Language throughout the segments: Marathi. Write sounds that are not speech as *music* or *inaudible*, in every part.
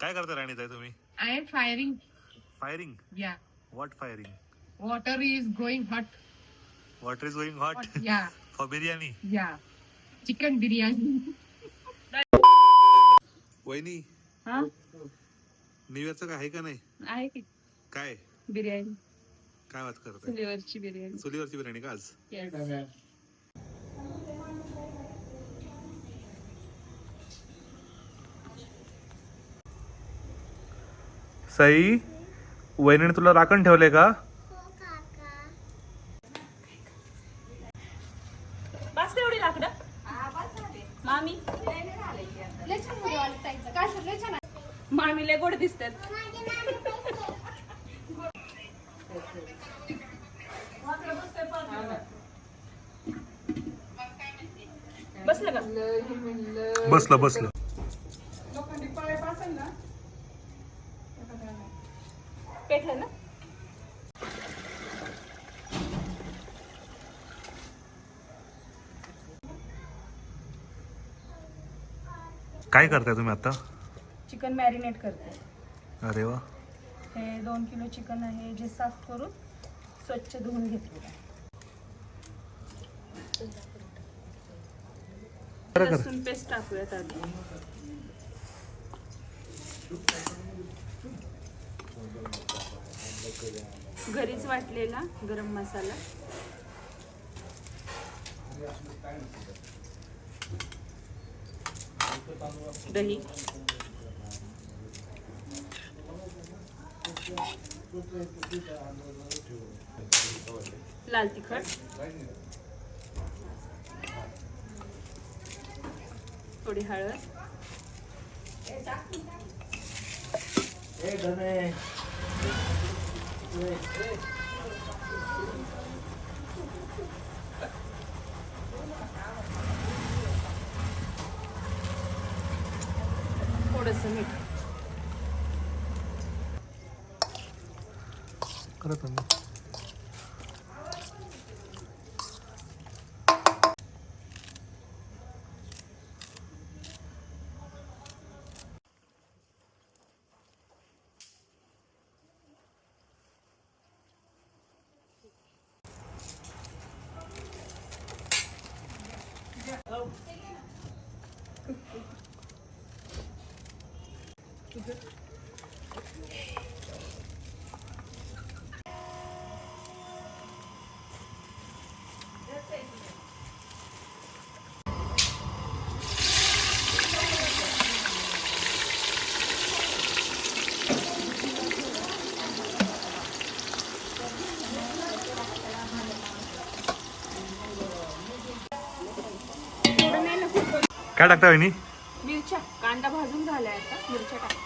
काय करता राणी ताई तुम्ही I am firing. Firing Yeah. What firing Water is going hot. Water is going hot. Yeah. *laughs* For biryani Yeah. Chicken biryani. वहिनी हा न्यू इयरचं काय आहे का नाही आहे की काय बिर्याणी काय वाद करताय चुलीवरची बिर्याणी चुलीवरची बिर्याणी का आज Yes. सई वहिनीने तुला राखण ठेवले का? बस तेवढी लाकडं. मामी. मामी लय गोड दिसतात. बसलं का? बसलं बसलं. काय करताय तुम्ही आता? चिकन मॅरिनेट करते. अरे वा. हे दोन किलो चिकन आहे जे साफ करून स्वच्छ धुवून घेतलेलं आहे. कर लसूण पेस्ट टाकूयात आधी. घरीच वाटलेला गरम मसाला. दही. लाल तिखट. थोडी हळद. थोडंसं मीठ. खरं काय टाकता वहिनी? मिरच्या. कांदा भाजून झालाय आता. मिरच्या टाक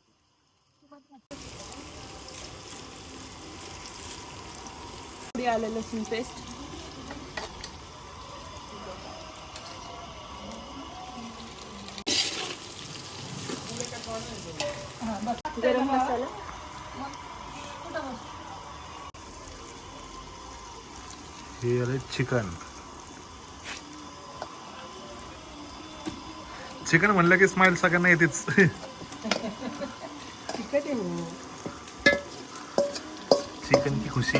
थोडी आलं लसूण पेस्ट गरम मसाला हे आले चिकन चिकन म्हणलं की स्माइल सगळ्यांना येतेच. *laughs* चिकन की खुशी.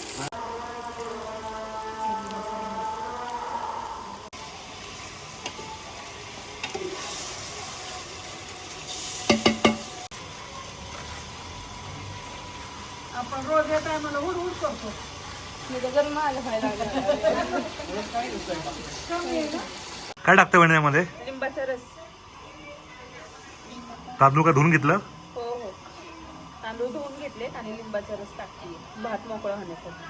आपण रोज या टायमाला हुडहुड करतो. काय टाकतं वहिनीमध्ये लिंबाचा रस. तांदूळ का धुवून घेतलं? हो हो. तांदूळ धुवून घेतलेत आणि लिंबाचा रस टाकते. भात मोकळा होण्यासाठी.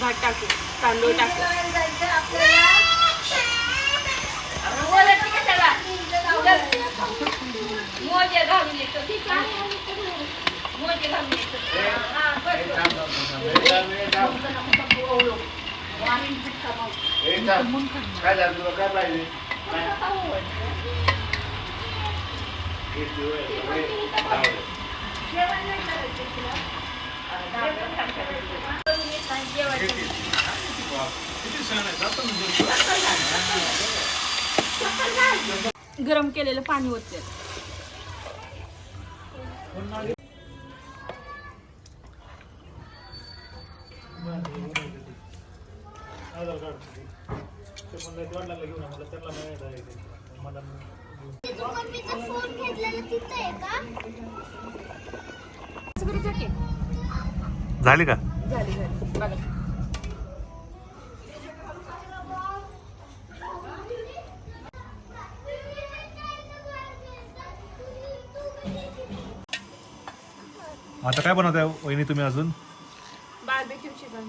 भात टाकू. तांदूळ टाकू. काय झालं तुला? काय पाहिजे? गरम केलेलं पाणी ओतते मम्मीचा फोन घेतलेला तिथं आहे का झाली का? झाली झाली बघा आता काय बनवताय वहिनी तुम्ही अजून बार्बेक्यू चिकन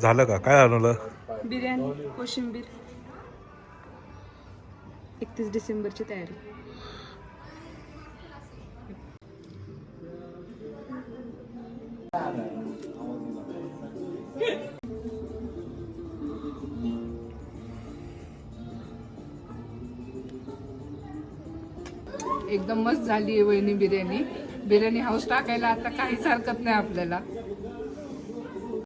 झालं का? काय बनवलं बिर्याणी कोशिंबीर. एकतीस डिसेंबरची तयारी. एकदम मस्त झाली आहे वहिनी बिर्याणी. बिर्याणी हाऊस टाकायला आता काहीच हरकत नाही आपल्याला.